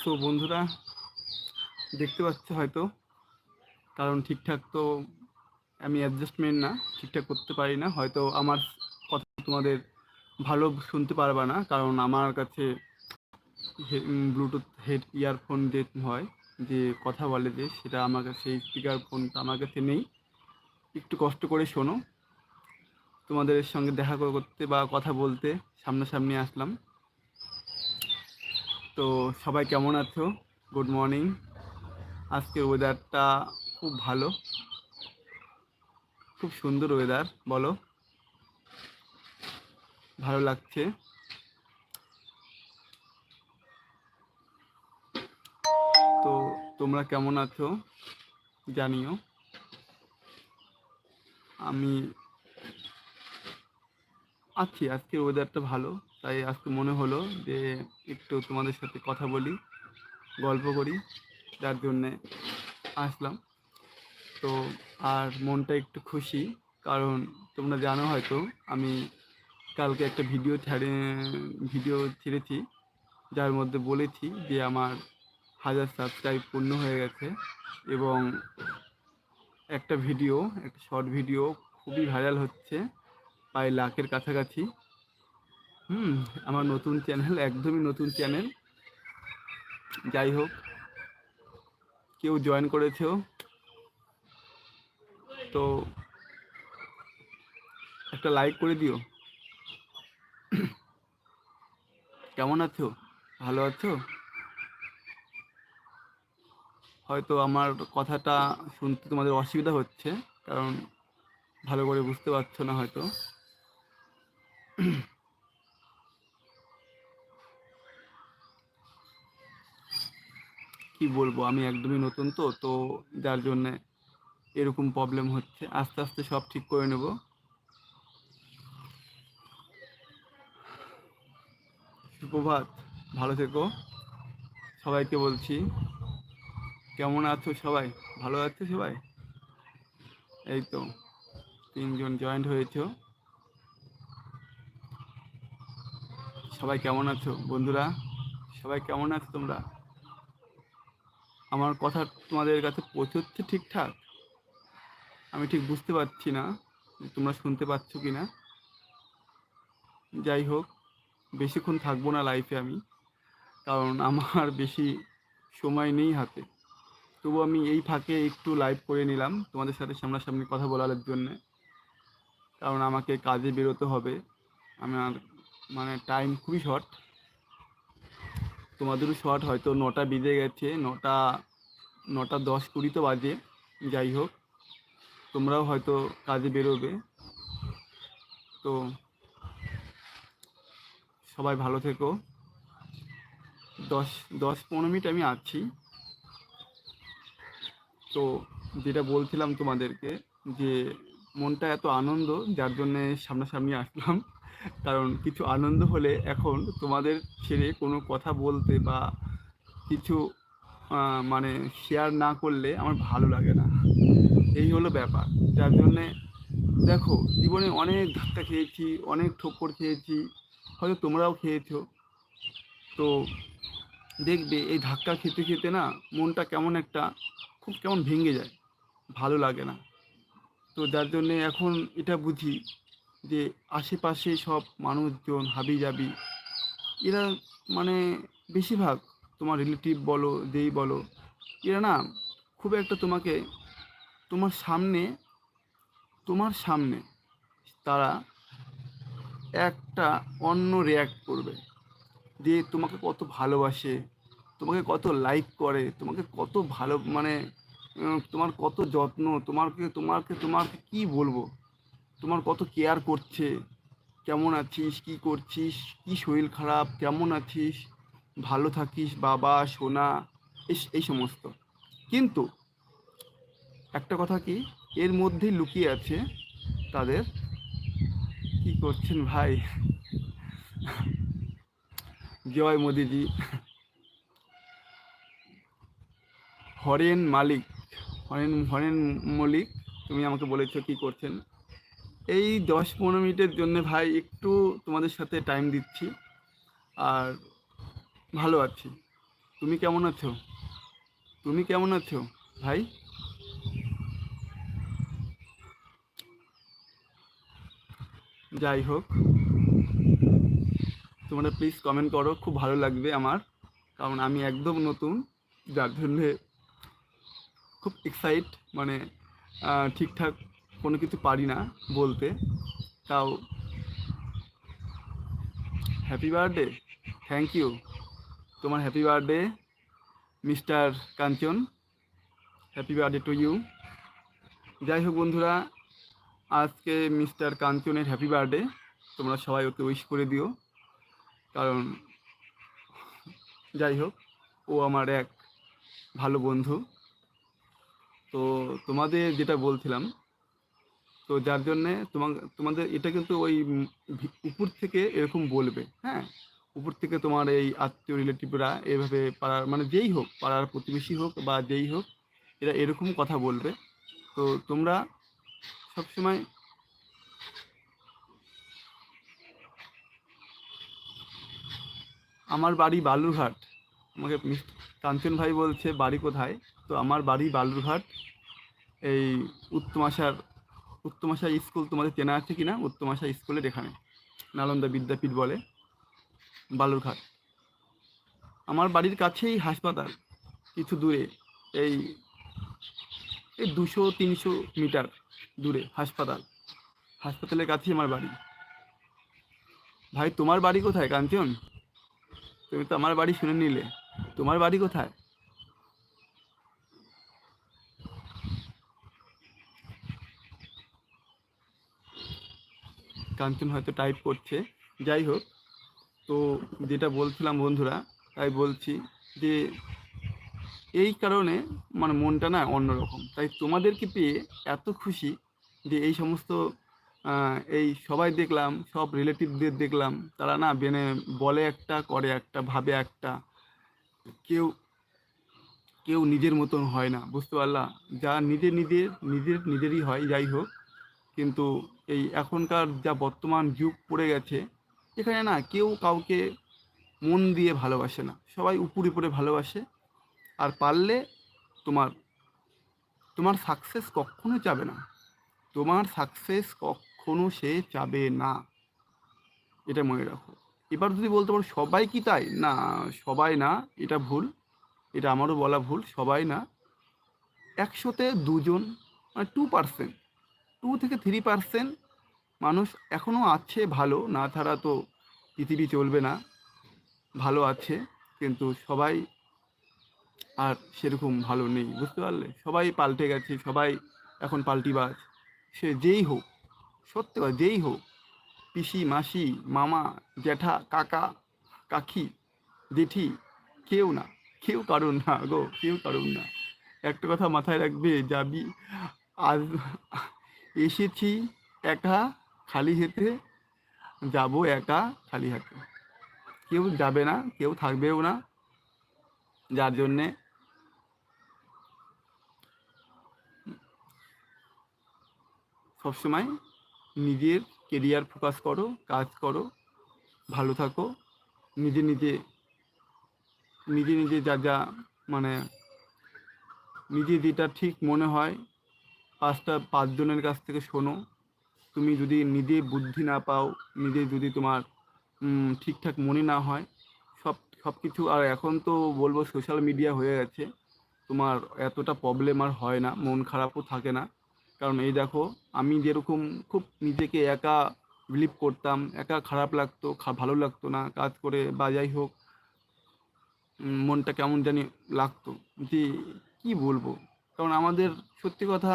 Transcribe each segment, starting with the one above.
So বন্ধুরা, দেখতে পাচ্ছ হয়তো, কারণ ঠিকঠাক তো আমি অ্যাডজাস্টমেন্ট না, ঠিকঠাক করতে পারি না। হয়তো আমার কথা তোমাদের ভালো শুনতে পারবা না, কারণ আমার কাছে ব্লুটুথ হেড ইয়ারফোন যে হয়, যে কথা বলে যে, সেটা আমার কাছে স্পিকার ফোনটা আমার কাছে নেই। একটু কষ্ট করে শোনো। তোমাদের সঙ্গে দেখা করতে বা কথা বলতে সামনাসামনি আসলাম। তো সবাই কেমন আছো? গুড মর্নিং আজকের ওয়েদারটা খুব ভালো। খুব সুন্দর ওয়েদার বলো। ভালো লাগছে। তো তোমরা কেমন আছো? জানিও। আমি আছি, আজকের ওয়েদারটা ভালো। তাই আজকে মনে হলো যে একটু তোমাদের সাথে কথা বলি, গল্প করি, যার জন্যে আসলাম। তো আর মনটা একটু খুশি, কারণ তোমরা জানো হয়তো আমি কালকে একটা ভিডিও ছাড়ে, ভিডিও ছেড়েছি, যার মধ্যে বলেছি যে আমার হাজার সাবস্ক্রাইব পূর্ণ হয়ে গেছে এবং একটা ভিডিও, একটা শর্ট ভিডিও খুবই ভাইরাল হচ্ছে, প্রায় লাখের কাছাকাছি। হুম, আমার নতুন চ্যানেল, একদমই নতুন চ্যানেল। যাই হোক, কেউ জয়েন করেছেও। তো একটা লাইক করে দিও। কেমন আছো? ভালো আছো? হয়তো আমার কথাটা শুনতে তোমাদের অসুবিধা হচ্ছে, কারণ ভালো করে বুঝতে পারছ না হয়তো। কি বলব? আমি একদমই নতুন তো তো যার জন্যে এরকম প্রবলেম হচ্ছে। আস্তে আস্তে সব ঠিক করে নেব। সুপ্রভাত, ভালো থেকো। সবাইকে বলছি, কেমন আছো সবাই? ভালো আছো সবাই? এই তো, তিনজন জয়েন্ট হয়েছো। সবাই কেমন আছো বন্ধুরা? সবাই কেমন আছো তোমরা? আমার কথা তোমাদের কাছে পৌঁছচ্ছে ঠিকঠাক? আমি ঠিক বুঝতে পারছি না, তোমরা শুনতে পাচ্ছ কি না? যাই হোক, বেশিক্ষণ থাকব না লাইফে আমি, কারণ আমার বেশি সময় নেই হাতে। তবু আমি এই ফাঁকে একটু লাইভ করে নিলাম তোমাদের সাথে সামনাসামনি কথা বলার জন্যে। কারণ আমাকে কাজে বেরোতে হবে। আমার মানে টাইম খুবই শর্ট তোমাদেরও শর্ট হয়তো নটা বেজে গেছে, নটা নটা দশ কুড়ি তো বাজে, যাই হোক, তোমরাও হয়তো কাজে বেরোবে। তো সবাই ভালো থেকো। দশ দশ পনেরো মিনিট আমি আছি। তো যেটা বলছিলাম তোমাদেরকে যে মনটা এত আনন্দ, যার জন্যে সামনাসামনি আসলাম। কারণ কিছু আনন্দ হলে এখন তোমাদের ছেড়ে কোনো কথা বলতে বা কিছু মানে শেয়ার না করলে আমার ভালো লাগে না। এই হলো ব্যাপার। যার জন্যে দেখো, জীবনে অনেক ধাক্কা খেয়েছি, অনেক ঠোক্কর খেয়েছি, হয়তো তোমরাও খেয়েছ। তো দেখবে এই ধাক্কা খেতে খেতে না মনটা কেমন একটা, খুব কেমন ভেঙে যায়। ভালো লাগে না। তো যার জন্যে এখন এটা বুঝি যে আশেপাশে সব মানুষজন হাবি যাবি এরা মানে বেশিরভাগ তোমার রিলেটিভ বলো, যেই বলো, এরা না খুব একটা তোমাকে, তোমার সামনে তোমার সামনে তারা একটা অন্য রিয়্যাক্ট করবে। যে তোমাকে কত ভালোবাসে, তোমাকে কত লাইক করে, তোমাকে কত ভালো মানে তোমার কত যত্ন তোমাকে তোমাকে তোমাকে কি বলব? তোমার কত কেয়ার করছে? কেমন আছিস? কি করছিস? কি শরীর খারাপ? কেমন আছিস? ভালো থাকিস, বাবা, সোনা, এই সমস্ত। কিন্তু একটা কথা কি, এর মধ্যেই লুকিয়ে আছে তাদের। কি করছেন ভাই? জয় মোদিজি। হরেন মালিক। হরেন হরেন মল্লিক তুমি আমাকে বলেছ কি করছেন? এই দশ পনেরো মিনিটের জন্য ভাই একটু তোমাদের সাথে টাইম দিচ্ছি। আর ভালো আছি। তুমি কেমন আছো? তুমি কেমন আছো ভাই? যাই হোক, তোমরা প্লিজ কমেন্ট করো, খুব ভালো লাগবে আমার। কারণ আমি একদম নতুন, যার জন্যে খুব এক্সাইট মানে ঠিকঠাক কোনো কিছু পারি না বলতে। তাও হ্যাপি বার্থডে থ্যাংক ইউ তোমার happy birthday mister Kanchan. Happy birthday to you যাই হোক বন্ধুরা, আজকে মিস্টার কাঞ্চনের হ্যাপি বার্থডে তোমরা সবাই ওকে উইশ করে দিও। কারণ যাই হোক, ও আমার এক ভালো বন্ধু। তো তোমাদের যেটা বলছিলাম তো যার জন্যে তোমার তোমাদের এটা কিন্তু ওই উপর থেকে এরকম বলবে হ্যাঁ? উপর থেকে তোমার এই আত্মীয় রিলেটিভরা এভাবে পাড়ার মানে যেই হোক, পাড়ার প্রতিবেশী হোক বা যেই হোক, এরা এরকম কথা বলবে। তো তোমরা সবসময় আমার বাড়ি বালুরঘাট। আমাকে কাঞ্চন ভাই বলছে, বাড়ি কোথায়? তো আমার বাড়ি বালুরঘাট, এই উত্তম আশার উত্তম আশা স্কুল তোমাদের চেনা আছে কি না উত্তম আশা স্কুলের এখানে নালন্দা বিদ্যাপীঠ বলে, বালুরঘাট। আমার বাড়ির কাছেই হাসপাতাল, কিছু দূরে। এই এই দুশো, তিনশো মিটার দূরে হাসপাতাল। হাসপাতালের কাছেই আমার বাড়ি। ভাই, তোমার বাড়ি কোথায়, কাঞ্চন? তুমি তো আমার বাড়ি শুনে নিলে। তোমার বাড়ি কোথায়? কাঞ্চন হয়তো টাইপ করছে। যাই হোক, তো যেটা বলছিলাম বন্ধুরা, তাই বলছি যে এই কারণে মানে মনটা না অন্যরকম। তাই তোমাদেরকে পেয়ে এত খুশি যে এই সমস্ত এই সবাই দেখলাম, সব রিলেটিভদের দেখলাম, তারা না বেনে বলে একটা, করে একটা, ভাবে একটা। কেউ কেউ নিজের মতন হয় না, বুঝতে পারলা? যা নিজে নিজের নিজের, নিজেরই হয়, যাই হোক। কিন্তু এই এখনকার যা বর্তমান যুগ পড়ে গেছে, এখানে না কেউ কাউকে মন দিয়ে ভালোবাসে না। সবাই উপরে উপরে ভালোবাসে। আর পারলে তোমার তোমার সাকসেস কখনো চাবে না। তোমার সাকসেস কখনো সে চাবে না। এটা মনে রাখো। এবার যদি বলতে পারো সবাই কি তাই? না, সবাই না, এটা ভুল। এটা আমারও বলা ভুল, সবাই না। একশোতে দুজন মানে টু পার্সেন্ট টু থেকে থ্রি পার্সেন্ট মানুষ এখনও আছে ভালো, না ছাড়া তো পৃথিবী চলবে না। ভালো আছে, কিন্তু সবাই আর সেরকম ভালো নেই, বুঝতে পারলে? সবাই পাল্টে গেছে, সবাই এখন পাল্টিবাজ। সে যেই হোক, সত্যি যেই হোক, পিসি, মাসি, মামা, জ্যাঠা, কাকা, কাকি, জেঠি, কেউ না, কেউ কারণ না গো, কেউ কারণ না। একটা কথা মাথায় রাখবে, যাবি আজ এসেছি একা খালি হেঁটে যাব একা খালি হাতে। কেউ যাবে না, কেউ থাকবেও না, যার জন্যে সবসময় নিজের কেরিয়ার ফোকাস করো, কাজ করো, ভালো থাকো, নিজে নিজে নিজে নিজে যা যা মানে নিজে যেটা ঠিক মনে হয় পাঁচটা, পাঁচজনের কাছ থেকে শোনো। তুমি যদি নিজে বুদ্ধি না পাও, নিজে যদি তোমার ঠিকঠাক মনে না হয়, সব সব কিছু আর এখন তো বলব সোশ্যাল মিডিয়া হয়ে গেছে। তোমার এতটা প্রবলেম আর হয় না, মন খারাপও থাকে না। কারণ এই দেখো, আমি যেরকম খুব নিজেকে একা বিলিভ করতাম, একা খারাপ লাগতো ভালো লাগতো না কাজ করে বা যাই হোক মনটা কেমন জানি লাগতো। যে কি বলব? কারণ আমাদের সত্যি কথা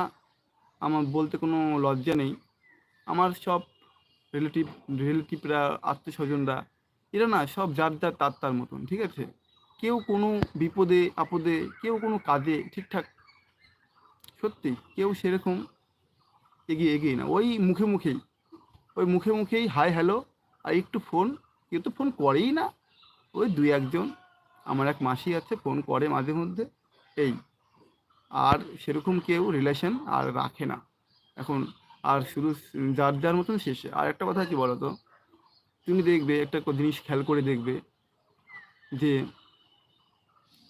আমার বলতে কোনো লজ্জা নেই। আমার সব রিলেটিভ রিলেটিভরা আত্মীয় স্বজনরা এরা না সব যার যার তার তার মতন, ঠিক আছে? কেউ কোনো বিপদে, আপদে, কেউ কোনো কাজে ঠিকঠাক, সত্যি, কেউ সেরকম এগিয়ে এগিয়ে না। ওই মুখে মুখেই, ওই মুখে মুখেই হাই হ্যালো আর একটু ফোন কেউ তো ফোন করেই না। ওই দুই একজন আমার এক মাসি আছে ফোন করে মাঝে মধ্যে, এই আর সেরকম কেউ রিলেশন আর রাখে না। এখন আর শুধু যার যার মতন শেষে আর একটা কথা কি বলো তো তুমি দেখবে, একটা জিনিস খেয়াল করে দেখবে যে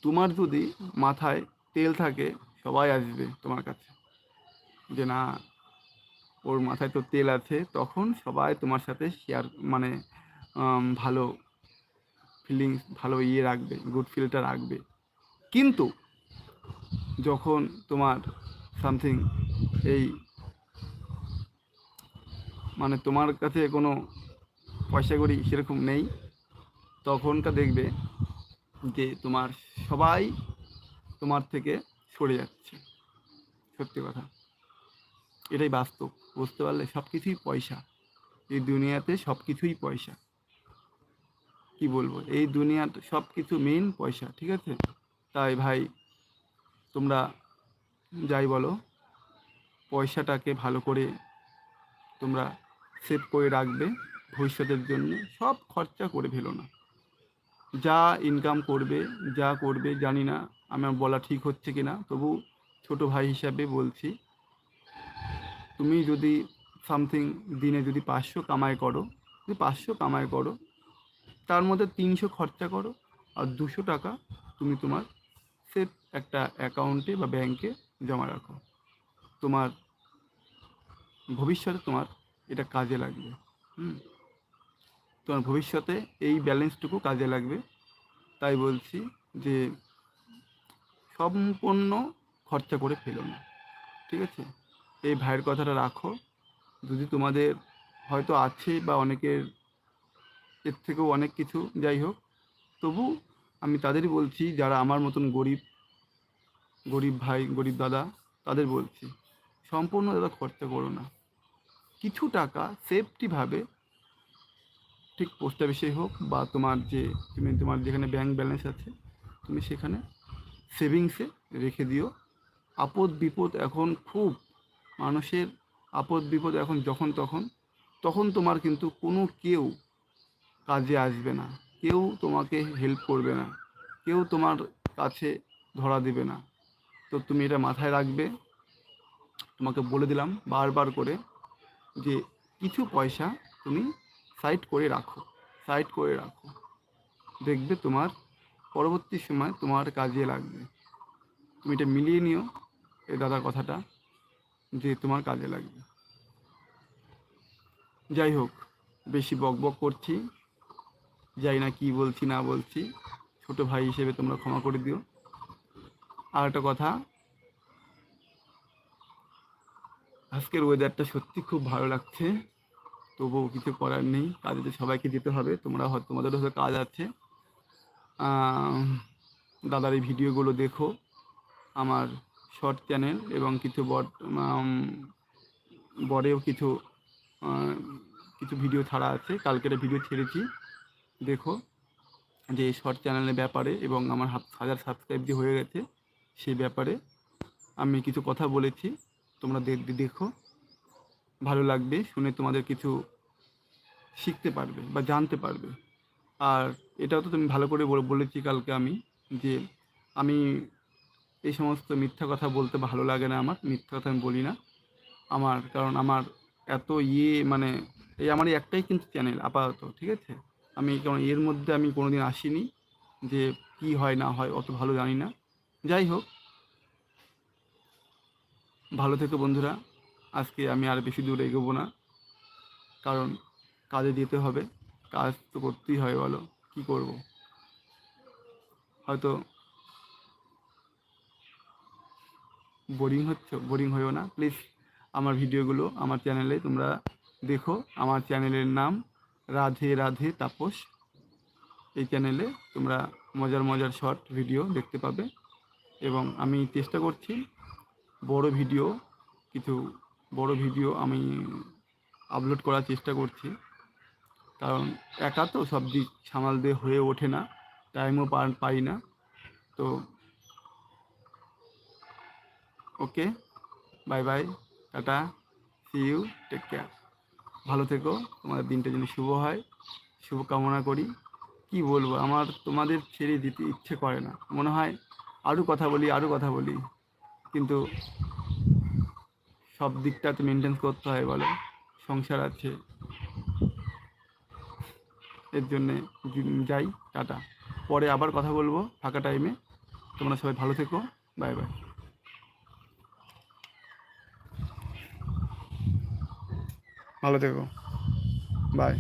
তোমার যদি মাথায় তেল থাকে, সবাই আসবে তোমার কাছে। যে না, ওর মাথায় তো তেল আছে, তখন সবাই তোমার সাথে শেয়ার মানে ভালো ফিলিংস ভালো ইয়ে রাখবে গুড ফিলটা রাখবে। কিন্তু যখন তোমার সামথিং এই মানে তোমার কাছে কোনো পয়সা করি সেরকম নেই, তখনটা দেখবে যে তোমার সবাই তোমার থেকে সরে যাচ্ছে। সত্যি কথা। এটাই বাস্তব। বুঝতে পারলে সব কিছুই পয়সা। এই দুনিয়াতে সব কিছুই পয়সা। কি বলব? এই দুনিয়াতে সব কিছু মেন পয়সা, ঠিক আছে? তাই ভাই তোমরা যাই বলো, পয়সাটাকে ভালো করে তোমরা সেভ করে রাখবে ভবিষ্যতের জন্য। সব খরচা করে ফেলো না। যা ইনকাম করবে, যা করবে, জানি না আমার বলা ঠিক হচ্ছে কি না তবু ছোটো ভাই হিসাবে বলছি, তুমি যদি সামথিং দিনে যদি পাঁচশো কামাই করো, যদি পাঁচশো কামাই করো, তার মধ্যে তিনশো খরচা করো, আর দুশো টাকা তুমি তোমার সেফ একটা অ্যাকাউন্টে বা ব্যাংকে জমা রাখো। তোমার ভবিষ্যতে তোমার এটা কাজে লাগবে, হুম? তোমার ভবিষ্যতে এই ব্যালেন্সটুকু কাজে লাগবে। তাই বলছি যে সম্পূর্ণ খরচা করে ফেলো না, ঠিক আছে? এই ভাইয়ের কথাটা রাখো। যদি তোমাদের হয়তো আছে বা অনেকের, এর থেকেও অনেক কিছু যাই হোক, তবু আমি তাদেরই বলছি, যারা আমার মতন গরিব গরিব ভাই, গরিব দাদা, তাদের বলছি, সম্পূর্ণ দাদা খরচা করো না। কিছু টাকা সেফটিভাবে ঠিক পোস্ট অফিসে হোক বা তোমার যে, তুমি তোমার যেখানে ব্যাংক ব্যালেন্স আছে, তুমি সেখানে সেভিংসে রেখে দিও। আপদ বিপদ এখন খুব, মানুষের আপদ বিপদ এখন যখন তখন তখন তোমার কিন্তু কোনো কেউ কাজে আসবে না। কেউ তোমাকে হেল্প করবে না। কেউ তোমার কাছে ধরা দেবে না। তো তুমি এটা মাথায় রাখবে। তোমাকে বলে দিলাম বারবার করে যে কিছু পয়সা তুমি সাইড করে রাখো সাইড করে রাখো। দেখবে তোমার পরবর্তী সময় তোমার কাজে লাগবে। তুমি এটা মিলিয়ে নিও এই দাদার কথাটা, যে তোমার কাজে লাগবে। যাই হোক, বেশি বক বক করছি। যাই না কি বলছি, না বলছি, ছোট ভাই হিসেবে তোমরা ক্ষমা করে দিও। আর একটা কথা, আজকের ওয়েদারটা সত্যি খুব ভালো লাগছে, তবুও কিছু করার নেই, কাজে তো সবাইকে যেতে হবে, তোমরা হয়তো তোমাদেরও হয়তো কাজ আছে। দাদার এই ভিডিওগুলো দেখো, আমার শর্ট চ্যানেল এবং কিছু বট বরেও কিছু কিছু ভিডিও ছাড়া আছে, কালকের ভিডিও ছেড়েছি। দেখো যে এই শর্ট চ্যানেলের ব্যাপারে এবং আমার হাজার সাবস্ক্রাইব যে হয়ে গেছে সেই ব্যাপারে আমি কিছু কথা বলেছি। তোমরা দেখো। ভালো লাগবে, শুনে তোমাদের কিছু শিখতে পারবে বা জানতে পারবে। আর এটাও তো তুমি ভালো করে বলেছি কালকে আমি যে আমি এই সমস্ত মিথ্যা কথা বলতে ভালো লাগে না আমার, মিথ্যা কথা আমি বলি না। আমার, কারণ আমার এত ইয়ে মানে এই আমার একটাই কিন্তু চ্যানেল আপাতত, ঠিক আছে? আমি কারণ এর মধ্যে আমি কোনোদিন আসিনি যে কি হয়, না হয়, অত ভালো জানি না। যাই হোক। ভালো থেকো বন্ধুরা। আজকে আমি আর বেশি দূর এগোবো না। কারণ কাজে যেতে হবে। কাজ তো করতেই হয় বলো। কি করব? হয়তো বোরিং হচ্ছে, বোরিং হয়েও না। প্লিজ, আমার ভিডিওগুলো আমার চ্যানেলে তোমরা দেখো। আমার চ্যানেলের নাম রাধে রাধে তাপস। এই চ্যানেলে তোমরা মজার মজার শর্ট ভিডিও দেখতে পাবে। এবং আমি চেষ্টা করছি বড় ভিডিও কিছু বড় ভিডিও আমি আপলোড করার চেষ্টা করছি। কারণ একা তো সব দিক সামাল দিয়ে হয়ে ওঠে না টাইমও পাই না। তো okay bye bye tata see you take care ভালো থেকো তোমাদের দিনটা যেন শুভ হয়, শুভ কামনা করি। কি বলব, আমার, তোমাদের ছেড়ে দিতে ইচ্ছে করে না। মনে হয় আরও কথা বলি আরও কথা বলি। কিন্তু সব দিকটা তো মেনটেন করতে হয়, বলো। সংসার আছে। এর জন্যে যাই, টাটা। পরে আবার কথা বলব, ফাঁকা টাইমে তোমরা সবাই ভালো থেকো। বাই বাই ভালো থেকো। বাই